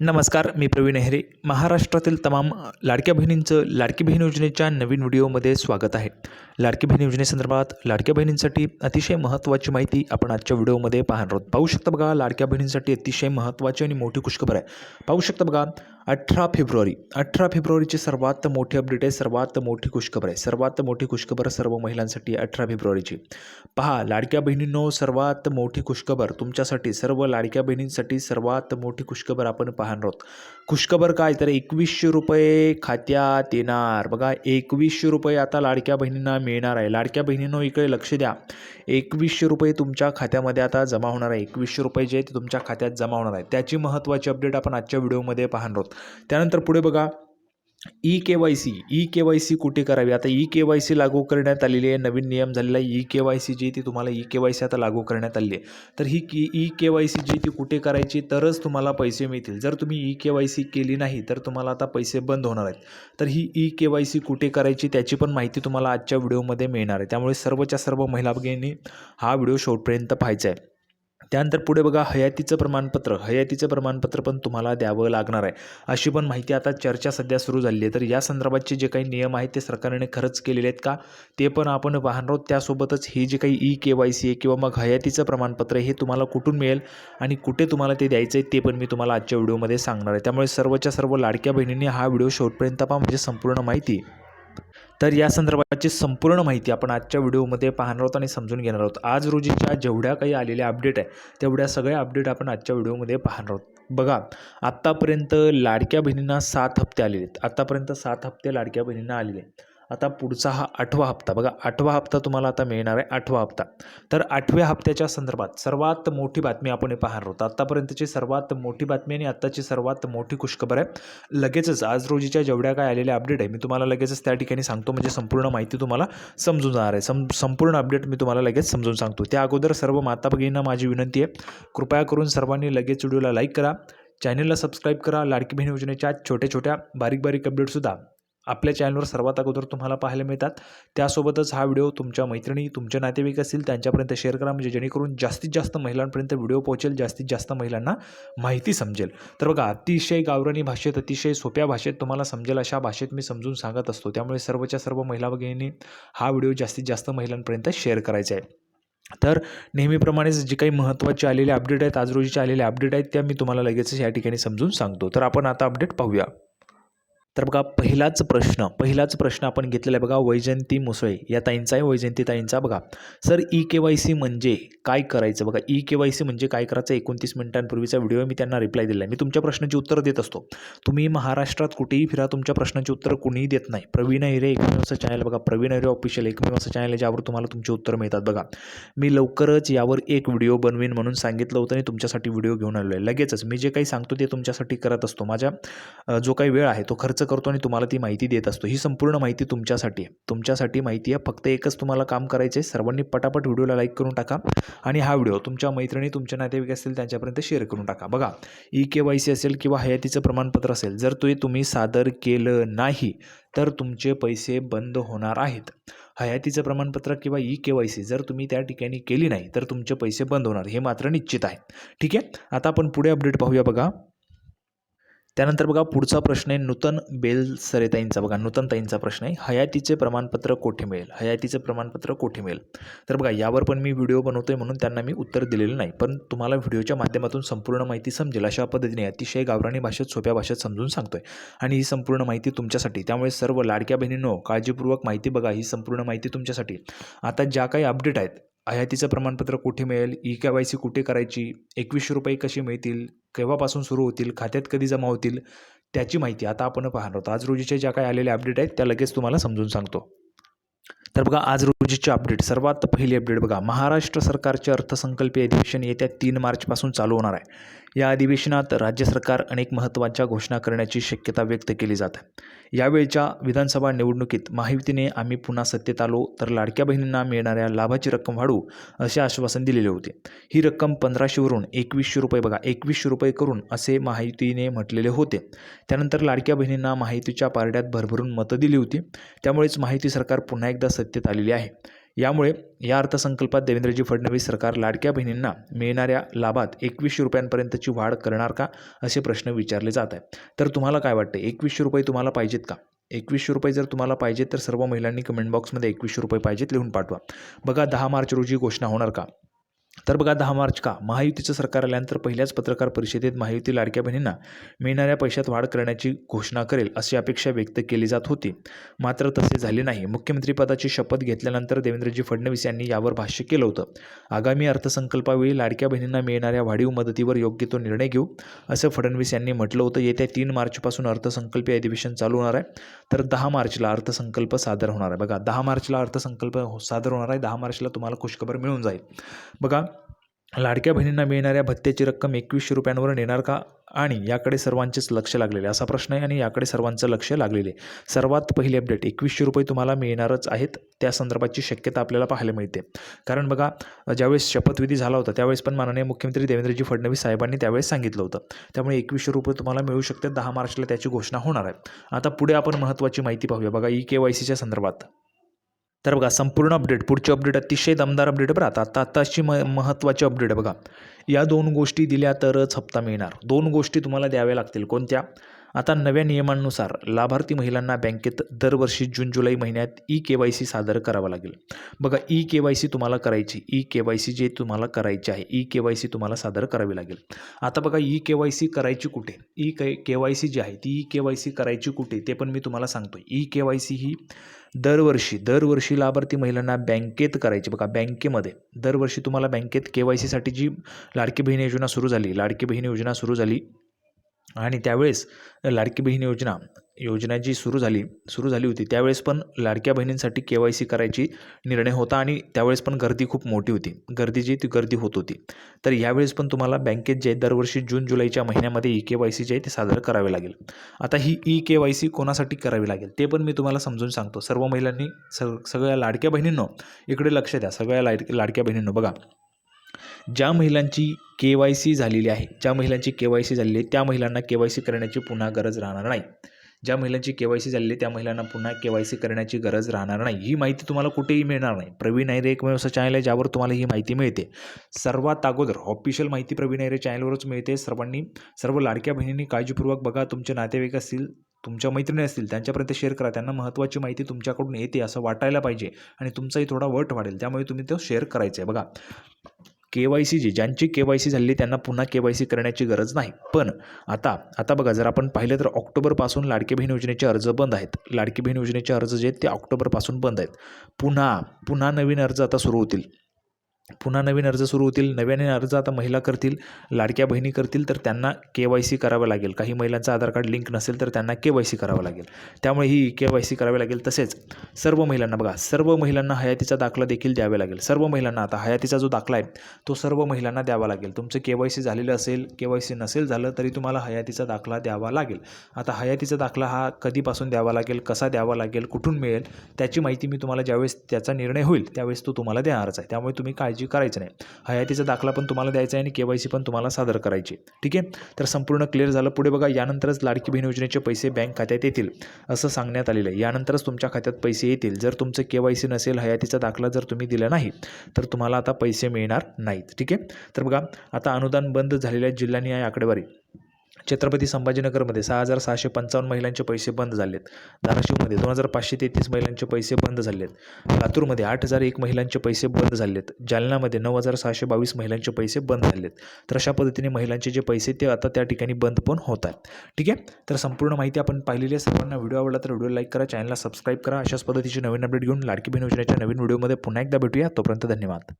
नमस्कार मी प्रवीण हेरे महाराष्ट्रातील तमाम लाडक्या बहिणींचं लाडकी बहीण योजनेच्या नवीन व्हिडिओमध्ये स्वागत आहे. लाडकी बहीण योजनेसंदर्भात लाडक्या बहिणींसाठी अतिशय महत्त्वाची माहिती आपण आजच्या व्हिडिओमध्ये पाहणार आहोत. पाहू शकता बघा लाडक्या बहिणींसाठी अतिशय महत्त्वाची आणि मोठी खुशखबर आहे. पाहू शकता बघा अठरा फेब्रुवारी. अठरा फेब्रुवारीची सर्वात मोठी अपडेट आहे सर्वात मोठी खुशखबर आहे. सर्वात मोठी खुशखबर सर्व महिलांसाठी अठरा फेब्रुवारीची. पहा लाडक्या बहिणींनो सर्वात मोठी खुशखबर तुमच्यासाठी सर्व लाडक्या बहिणींसाठी सर्वात मोठी खुशखबर आपण पाहणार आहोत. खुशखबर काय? तर एकवीसशे रुपये खात्यात येणार. बघा एकवीसशे रुपये आता लाडक्या बहिणींना मिळणार आहे. लाडक्या बहिणींनो इकडे लक्ष द्या. एकवीसशे रुपये तुमच्या खात्यामध्ये आता जमा होणार आहे. एकवीसशे रुपये जे आहे ते तुमच्या खात्यात जमा होणार आहे. त्याची महत्त्वाची अपडेट आपण आजच्या व्हिडिओमध्ये पाहणार आहोत. त्यानंतर पुढे बघा E K Y C E K Y C कुठे करावी? आता ई के वाय सी लागू करण्यात आलेली आहे नवीन नियम झालेला आहे ई के वाय सी जी ती तुम्हाला ई के वाय सी आता लागू करण्यात आली आहे. तर ही की ई के वाय सी जी ती कुठे करायची? तरच तुम्हाला पैसे मिळतील. जर तुम्ही ई के वाय सी केली नाही तर तुम्हाला आता पैसे बंद होणार आहेत. तर ही ई के वाय सी कुठे करायची त्याची पण माहिती तुम्हाला आजच्या व्हिडिओमध्ये मिळणार आहे. त्यामुळे सर्वच्या सर्व महिला भगिनी हा व्हिडिओ शेवटपर्यंत पाहायचा आहे. त्यानंतर पुढे बघा हयातीचं प्रमाणपत्र. हयातीचं प्रमाणपत्र पण तुम्हाला द्यावं लागणार आहे. अशी पण माहिती आता चर्चा सध्या सुरू झाली आहे. तर या संदर्भातचे जे काही नियम आहेत ते सरकारने खरंच केलेले आहेत का? ते पण आपण पाहणार आहोत. त्यासोबतच ही जे काही ई के वाय सी आहे किंवा मग हयातीचं प्रमाणपत्र हे तुम्हाला कुठून मिळेल आणि कुठे तुम्हाला ते द्यायचं आहे ते पण मी तुम्हाला आजच्या व्हिडिओमध्ये सांगणार आहे. त्यामुळे सर्वच्या सर्व लाडक्या बहिणींनी हा व्हिडिओ शेवटपर्यंत पहा. म्हणजे संपूर्ण माहिती तर या संदर्भाची संपूर्ण माहिती आपण आजच्या व्हिडिओमध्ये पाहणार आहोत आणि समजून घेणार आहोत. आज रोजीच्या जेवढ्या काही आलेल्या अपडेट आहे तेवढ्या सगळ्या अपडेट आपण आजच्या व्हिडिओमध्ये पाहणार आहोत. बघा आत्तापर्यंत लाडक्या बहिणींना सात हप्ते आलेले आहेत. आत्तापर्यंत सात हप्ते लाडक्या बहिणींना आलेले आहेत. आता पुढचा हा आठवा हप्ता. बघा आठवा हप्ता तुम्हाला आता मिळणार आहे आठवा हप्ता. तर आठव्या हप्त्याच्या संदर्भात सर्वात मोठी बातमी आपण हे पाहणार आहोत. आत्तापर्यंतची सर्वात मोठी बातमी आणि आत्ताची सर्वात मोठी खुशखबर आहे. लगेचच आज रोजीच्या जेवढ्या काय आलेल्या अपडेट आहे मी तुम्हाला लगेचच त्या ठिकाणी सांगतो. म्हणजे संपूर्ण माहिती तुम्हाला समजून जाणार आहे. सम संपूर्ण अपडेट मी तुम्हाला लगेच समजून सांगतो. त्या अगोदर सर्व माता भगिनींना माझी विनंती आहे कृपया करून सर्वांनी लगेच व्हिडिओला लाईक करा. चॅनलला सबस्क्राईब करा. लाडकी बहीण योजनेच्या छोट्या छोट्या बारीक बारीक अपडेटसुद्धा आपल्या चॅनलवर सर्वात अगोदर तुम्हाला पाहायला मिळतात. त्यासोबतच हा व्हिडिओ तुमच्या मैत्रिणी तुमचे नातेवाईक असतील त्यांच्यापर्यंत शेअर करा. म्हणजे जेणेकरून जास्तीत जास्त महिलांपर्यंत व्हिडिओ पोहोचेल जास्तीत जास्त महिलांना माहिती समजेल. तर बघा अतिशय गावरानी भाषेत अतिशय सोप्या भाषेत तुम्हाला समजेल अशा भाषेत मी समजून सांगत असतो. त्यामुळे सर्वच्या सर्व महिला भगिनींनी हा व्हिडिओ जास्तीत जास्त महिलांपर्यंत शेअर करायचा आहे. तर नेहमीप्रमाणेच जे काही महत्त्वाचे आलेले अपडेट आहेत आज रोजीचे आलेले अपडेट आहेत त्या मी तुम्हाला लगेचच या ठिकाणी समजून सांगतो. तर आपण आता अपडेट पाहूया. तर बघा पहिलाच प्रश्न पहिलाच प्रश्न आपण घेतलेला आहे बघा वैजयंती मुसळे. या ताईंचा आहे वैजयंती ताईंचा बघा. Sir E K Y C म्हणजे काय करायचं? बघा ई के वाय सी म्हणजे काय करायचं? एकोणतीस मिनिटांपूर्वीचा व्हिडिओ मी त्यांना रिप्लाय दिला आहे. मी तुमच्या प्रश्नाची उत्तर देत असतो. तुम्ही महाराष्ट्रात कुठेही फिरा तुमच्या प्रश्नाची उत्तर कुणीही देत नाही. प्रवीण हिरे एकमेव असं चॅनल बघा. प्रवीण हिरे ऑफिशियल एकमेव असं चॅनल आहे ज्यावर तुम्हाला तुमची उत्तर मिळतात बघा. मी लवकरच यावर एक व्हिडिओ बनवीन म्हणून सांगितलं होतं आणि तुमच्यासाठी व्हिडिओ घेऊन आलो आहे लगेचच मी जे काही सांगतो ते तुमच्यासाठी करत असतो. माझ्या जो काही वेळ आहे तो खर्च करतो आणि तुम्हाला ती माहिती देत असतो. ही संपूर्ण माहिती तुमच्यासाठी आहे. तुमच्यासाठी माहिती आहे. फक्त एकच तुम्हाला काम करायचं आहे. सर्वांनी पटापट व्हिडिओला लाईक करून टाका आणि हा व्हिडिओ तुमच्या मैत्रिणी तुमच्या नातेवाईक असतील त्यांच्यापर्यंत शेअर करून टाका. बघा ई के वाय सी असेल किंवा हयातीचं प्रमाणपत्र असेल जर ते तुम्ही सादर केलं नाही तर तुमचे पैसे बंद होणार आहेत. हयातीचं प्रमाणपत्र किंवा ई के वाय सी जर तुम्ही त्या ठिकाणी केली नाही तर तुमचे पैसे बंद होणार. हे मात्र निश्चित आहे. ठीक आहे? आता आपण पुढे अपडेट पाहूया बघा. त्यानंतर बघा पुढचा प्रश्न आहे नूतन बेल सरेताईंचा बघा नूतन ताईंचा प्रश्न आहे हयातीचे प्रमाणपत्र कोठे मिळेल? हयातीचे प्रमाणपत्र कोठे मिळेल? तर बघा यावर पण मी व्हिडिओ बनवतो आहे म्हणून त्यांना मी उत्तर दिलेलं नाही. पण तुम्हाला व्हिडिओच्या माध्यमातून संपूर्ण माहिती समजेल अशा पद्धतीने अतिशय गावरानी भाषेत सोप्या भाषेत समजून सांगतो आहे आणि ही संपूर्ण माहिती तुमच्यासाठी. त्यामुळे सर्व लाडक्या बहिणींनो काळजीपूर्वक माहिती बघा ही संपूर्ण माहिती तुमच्यासाठी. आता ज्या काही अपडेट आहेत आयातीचं प्रमाणपत्र कुठे मिळेल? ई के वाय सी कुठे करायची? एकवीसशे रुपये कशी मिळतील? केव्हापासून सुरू होतील? खात्यात कधी जमा होतील? त्याची माहिती आता आपण पाहणार आहोत. आज रोजीच्या ज्या काही आलेल्या अपडेट आहेत त्या लगेच तुम्हाला समजून सांगतो. तर बघा आज रोजीचे अपडेट सर्वात पहिली अपडेट बघा महाराष्ट्र सरकारचे अर्थसंकल्पीय अधिवेशन येत्या तीन मार्चपासून चालू होणार आहे. या अधिवेशनात राज्य सरकार अनेक महत्त्वाच्या घोषणा करण्याची शक्यता व्यक्त केली जात. आहे यावेळच्या विधानसभा निवडणुकीत महायुतीने आम्ही पुन्हा सत्तेत आलो तर लाडक्या बहिणींना मिळणाऱ्या लाभाची रक्कम वाढू असे आश्वासन दिलेले होते. ही रक्कम पंधराशेवरून एकवीसशे रुपये बघा एकवीसशे रुपये करून असे महायुतीने म्हटलेले होते. त्यानंतर लाडक्या बहिणींना माहितीच्या पारड्यात भरभरून मतं दिली होती. त्यामुळेच माहिती सरकार पुन्हा एकदा सत्तेत आलेली आहे. यामुळे या अर्थसंकल्पात देवेंद्रजी फडणवीस सरकार लाडक्या बहिणींना मिळणाऱ्या लाभात एकवीसशे रुपयांपर्यंतची वाढ करणार का असे प्रश्न विचारले जात आहे तर तुम्हाला काय वाटतं एकवीसशे रुपये तुम्हाला पाहिजेत का? एकवीसशे रुपये जर तुम्हाला पाहिजेत तर सर्व महिलांनी कमेंट बॉक्समध्ये एकवीसशे रुपये पाहिजेत लिहून पाठवा. बघा दहा मार्च रोजी घोषणा होणार का? तर बघा दहा मार्च का? महायुतीचं सरकार आल्यानंतर पहिल्याच पत्रकार परिषदेत महायुती लाडक्या बहिणींना मिळणाऱ्या पैशात वाढ करण्याची घोषणा करेल अशी अपेक्षा व्यक्त केली जात होती. मात्र तसे झाले नाही. मुख्यमंत्रीपदाची शपथ घेतल्यानंतर देवेंद्रजी फडणवीस यांनी यावर भाष्य केलं होतं. आगामी अर्थसंकल्पावेळी लाडक्या बहिणींना मिळणाऱ्या वाढीव मदतीवर योग्य तो निर्णय घेऊ असं फडणवीस यांनी म्हटलं होतं. येत्या तीन मार्चपासून अर्थसंकल्पीय अधिवेशन चालू होणार आहे. तर दहा मार्चला अर्थसंकल्प सादर होणार आहे. बघा दहा मार्चला अर्थसंकल्प हो- सादर होणार आहे. दहा मार्चला तुम्हाला खुशखबर मिळून जाईल. बघा लाडक्या बहिणींना मिळणाऱ्या भत्त्याची रक्कम एकवीसशे रुपयांवर नेणार का? आणि याकडे सर्वांचेच लक्ष लागलेले. असा प्रश्न आहे आणि याकडे सर्वांचं लक्ष लागलेले. सर्वात पहिली अपडेट एकवीसशे रुपये तुम्हाला मिळणारच आहेत. त्या संदर्भाची शक्यता आपल्याला पाहायला मिळते. कारण बघा ज्यावेळेस शपथविधी झाला होता त्यावेळेस पण माननीय मुख्यमंत्री देवेंद्रजी फडणवीस साहेबांनी त्यावेळेस सांगितलं होतं. त्यामुळे एकवीसशे रुपये तुम्हाला मिळू शकते दहा मार्चला त्याची घोषणा होणार आहे. आता पुढे आपण महत्त्वाची माहिती पाहूया. बघा ई के वाय सीच्या संदर्भात. तर बघा संपूर्ण अपडेट पुढची अपडेट अतिशय दमदार अपडेट बरं. आता आता आत्ताची म महत्त्वाची अपडेट आहे बघा. या दोन गोष्टी दिल्या तरच हप्ता मिळणार. दोन गोष्टी तुम्हाला द्याव्या लागतील. कोणत्या? आता नव्या नियमांनुसार लाभार्थी महिलांना बँकेत दरवर्षी जून जुलै महिन्यात ई के वाय सी सादर करावा लागेल. बघा ई के वाय सी तुम्हाला करायची ई के वाय सी जे तुम्हाला करायचे आहे ई के वाय सी तुम्हाला सादर करावी लागेल. आता बघा ई के वाय सी करायची कुठे? E K K Y C जी आहे ती ई के वाय सी करायची कुठे ते पण मी तुम्हाला सांगतो ई के वाय सी ही दरवर्षी दरवर्षी लाभार्थी महिलांना बँकेत करायची. बघा बँकेमध्ये दरवर्षी तुम्हाला बँकेत के वाय सीसाठी जी लाडकी बहीण योजना सुरू झाली लाडकी बहीण योजना सुरू झाली आणि त्यावेळेस लाडकी बहीण योजना योजना जी सुरू झाली सुरू झाली होती त्यावेळेस पण लाडक्या बहिणींसाठी के वाय सी करायची निर्णय होता आणि त्यावेळेस पण गर्दी खूप मोठी होती. गर्दी जी ती गर्दी होत होती. तर यावेळेस पण तुम्हाला बँकेत जे दरवर्षी जून जुलैच्या महिन्यामध्ये ई के वाय सी जे आहे ते सादर करावे लागेल. आता ही ई के वाय सी कोणासाठी करावी लागेल ते पण मी तुम्हाला समजून सांगतो. सर्व महिलांनी सग सगळ्या लाडक्या बहिणींनो इकडे लक्ष द्या. सगळ्या लाड लाडक्या बहिणींनो बघा. ज्या महिलांची के वाय सी झालेली आहे ज्या महिलांची के वाय सी झालेली आहे त्या महिलांना के वाय सी करण्याची पुन्हा गरज राहणार नाही. ज्या महिलांची के वाय सी झालेली आहे त्या महिलांना पुन्हा के वाय सी करण्याची गरज राहणार नाही. ही माहिती तुम्हाला कुठेही मिळणार नाही. प्रवीण ऐरे एकमेव असं चॅनल आहे ज्यावर तुम्हाला ही माहिती मिळते. सर्वात अगोदर ऑफिशियल माहिती प्रवीण ऐरे चॅनलवरच मिळते. सर्वांनी सर्व लाडक्या बहिणींनी काळजीपूर्वक बघा. तुमचे नातेवाईक असतील तुमच्या मैत्रिणी असतील त्यांच्यापर्यंत शेअर करा. त्यांना महत्त्वाची माहिती तुमच्याकडून येते असं वाटायला पाहिजे आणि तुमचाही थोडा वट वाढेल. त्यामुळे तुम्ही तो शेअर करायचं आहे बघा. के वाय सी जी ज्यांची के वाय सी झाली त्यांना पुन्हा के वाय सी करण्याची गरज नाही. पण आता आता बघा जर आपण पाहिलं तर ऑक्टोबरपासून लाडकी बहीण योजनेचे अर्ज बंद आहेत. लाडकी बहीण योजनेचे अर्ज जे आहेत ते ऑक्टोबरपासून बंद आहेत. पुन्हा पुन्हा नवीन अर्ज आता सुरू होतील. पुन्हा नवीन अर्ज सुरू होतील. नव्याने अर्ज आता महिला करतील लाडक्या बहिणी करतील तर त्यांना के वाय सी करावं लागेल. काही महिलांचं आधार कार्ड लिंक नसेल तर त्यांना के वाय सी करावं लागेल. त्यामुळे ही के वाय सी करावी लागेल. तसेच सर्व महिलांना बघा सर्व महिलांना हयातीचा दाखला देखील द्यावा लागेल. सर्व महिलांना आता हयातीचा जो दाखला आहे तो सर्व महिलांना द्यावा लागेल. तुमचं के वाय सी झालेलं असेल के वाय सी नसेल झालं तरी तुम्हाला हयातीचा दाखला द्यावा लागेल. आता हयातीचा दाखला हा कधीपासून द्यावा लागेल कसा द्यावा लागेल कुठून मिळेल त्याची माहिती मी तुम्हाला ज्यावेळेस त्याचा निर्णय होईल त्यावेळेस तो तुम्हाला देणारच आहे. त्यामुळे तुम्ही काळजी करायचं नाही. हयातीचा दाखला पण तुम्हाला द्यायचा आहे आणि के वाय सी पण तुम्हाला सादर करायची ठीक आहे? तर संपूर्ण क्लिअर झालं. पुढे बघा यानंतरच लाडकी बहीण योजनेचे पैसे बँक खात्यात येतील असं सांगण्यात आलेलं आहे. यानंतरच तुमच्या खात्यात पैसे येतील. जर तुमचं के वाय सी नसेल हयातीचा दाखला जर तुम्ही दिला नाही तर तुम्हाला आता पैसे मिळणार नाहीत. ठीक आहे? तर बघा आता अनुदान बंद झालेल्या जिल्हानिहाय आकडेवारी. छत्रपती संभाजीनगरमध्ये सहा हजार सहाशे पंचावन्न महिलांचे पैसे बंद झालेत. धाराशिवमध्ये दोन हजार पाचशे तेहतीस महिलांचे पैसे बंद झालेत. लातूरमध्ये आठ हजार एक महिलांचे पैसे बंद झालेत. जालनामध्ये नऊ हजार सहाशे बावीस महिलांचे पैसे बंद झालेत. तर अशा पद्धतीने महिलांचे जे पैसे ते आता त्या ठिकाणी बंद पण होत आहेत. ठीक आहे? तर संपूर्ण माहिती आपण पाहिलेली आहे. सर्वांना व्हिडिओ आवडला तर व्हिडिओ लाईक करा चॅनलला सबस्क्राईब करा. अशाच पद्धतीची नवीन अपडेट घेऊन लाडकी बहीण योजनेच्या नवीन व्हिडिओमध्ये पुन्हा एकदा भेटूया. तोपर्यंत धन्यवाद.